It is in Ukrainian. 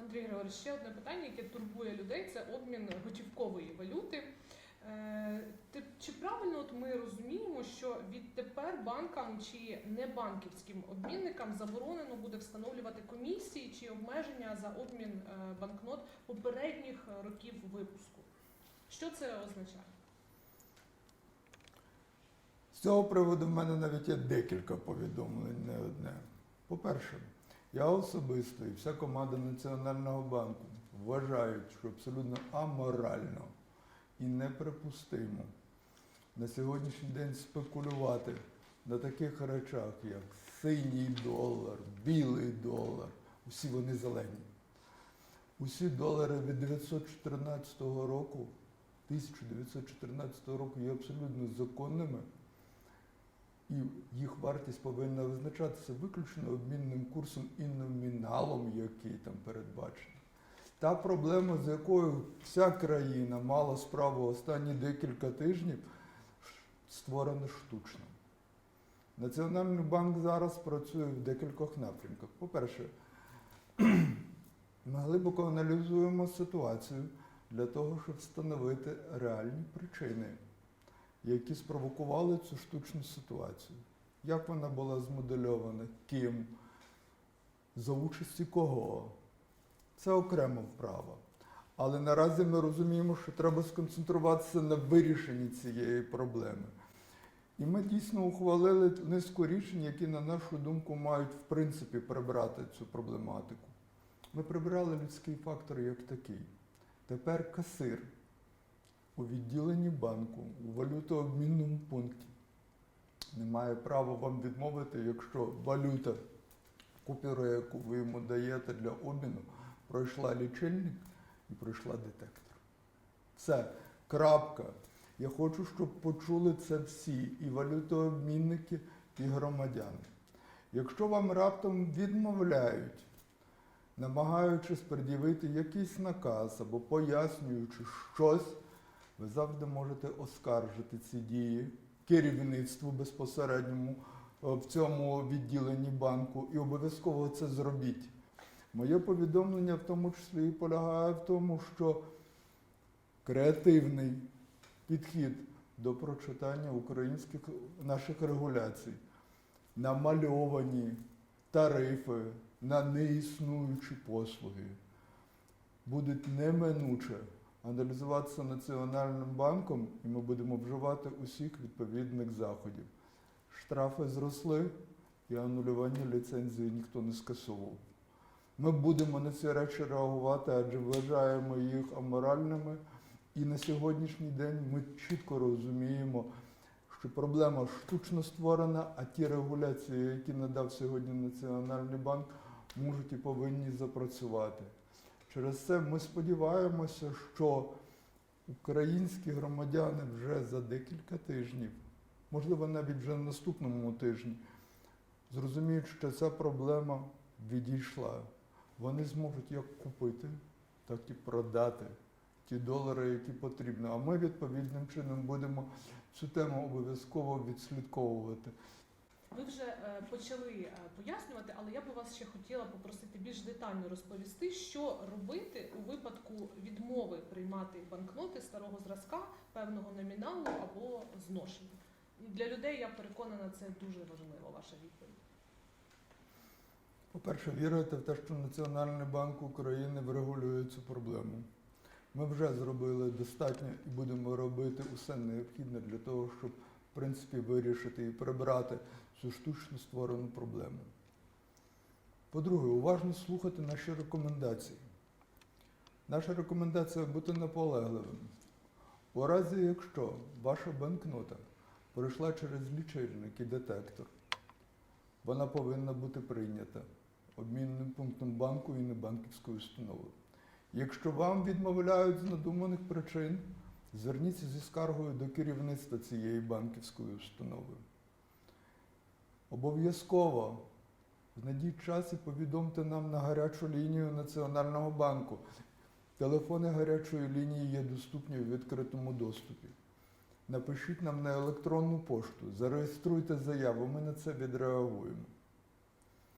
Андрій Григорович, ще одне питання, яке турбує людей, це обмін готівкової валюти. Е, Чи правильно от ми розуміємо, що відтепер банкам чи небанківським обмінникам заборонено буде встановлювати комісії чи обмеження за обмін е, банкнот попередніх років випуску? Що це означає? З цього приводу в мене навіть є декілька повідомлень, не одне. По-перше, я особисто і вся команда Національного банку вважають, що абсолютно аморально і неприпустимо на сьогоднішній день спекулювати на таких речах, як синій долар, білий долар, усі вони зелені. Усі долари від 914 року, 1914 року є абсолютно законними і їх вартість повинна визначатися виключно обмінним курсом і номіналом, який там передбачений. Та проблема, з якою вся країна мала справу останні декілька тижнів, створена штучно. Національний банк зараз працює в декількох напрямках. По-перше, ми глибоко аналізуємо ситуацію для того, щоб встановити реальні причини які спровокували цю штучну ситуацію. Як вона була змодельована, ким, за участі кого. Це окрема вправа. Але наразі ми розуміємо, що треба сконцентруватися на вирішенні цієї проблеми. І ми дійсно ухвалили низку рішень, які, на нашу думку, мають в принципі прибрати цю проблематику. Ми прибрали людський фактор як такий. Тепер касир у відділенні банку у валютообмінному пункті не має права вам відмовити, якщо валюта, купюра, яку ви йому даєте для обміну, пройшла лічильник і пройшла детектор. Все, крапка. Я хочу, щоб почули це всі, і валютообмінники, і громадяни. Якщо вам раптом відмовляють, намагаючись пред'явити якийсь наказ або пояснюючи щось, ви завжди можете оскаржити ці дії керівництву безпосередньому е, в цьому відділенні банку і обов'язково це зробіть. Моє повідомлення в тому числі і полягає в тому, що креативний підхід до прочитання українських наших регуляцій, намальовані тарифи на неіснуючі послуги будуть неминуче аналізуватися Національним банком, і ми будемо вживати усіх відповідних заходів. Штрафи зросли і анулювання ліцензії ніхто не скасовував. Ми будемо на ці речі реагувати, адже вважаємо їх аморальними. І на сьогоднішній день ми чітко розуміємо, що проблема штучно створена, а ті регуляції, які надав сьогодні Національний банк, можуть і повинні запрацювати. Через це ми сподіваємося, що українські громадяни вже за декілька тижнів, можливо, навіть вже на наступному тижні, зрозуміють, що ця проблема відійшла. Вони зможуть як купити, так і продати ті долари, які потрібно. А ми відповідним чином будемо цю тему обов'язково відслідковувати. Ви вже е, почали е, пояснювати, але я би вас ще хотіла попросити більш детально розповісти, що робити у випадку відмови приймати банкноти старого зразка певного номіналу або зношення. Для людей я переконана, це дуже важливо. Ваша відповідь. По-перше, вірити в те, що Національний банк України врегулює цю проблему. Ми вже зробили достатньо і будемо робити усе необхідне для того, щоб принципі вирішити і прибрати цю штучно створену проблему. По-друге, уважно слухати наші рекомендації. Наша рекомендація бути наполегливим. У разі, якщо ваша банкнота пройшла через лічильник і детектор, вона повинна бути прийнята обмінним пунктом банку і небанківською установою. Якщо вам відмовляють з надуманих причин, зверніться зі скаргою до керівництва цієї банківської установи. Обов'язково знайдіть час і повідомте нам на гарячу лінію Національного банку. Телефони гарячої лінії є доступні у відкритому доступі. Напишіть нам на електронну пошту, зареєструйте заяву, ми на це відреагуємо.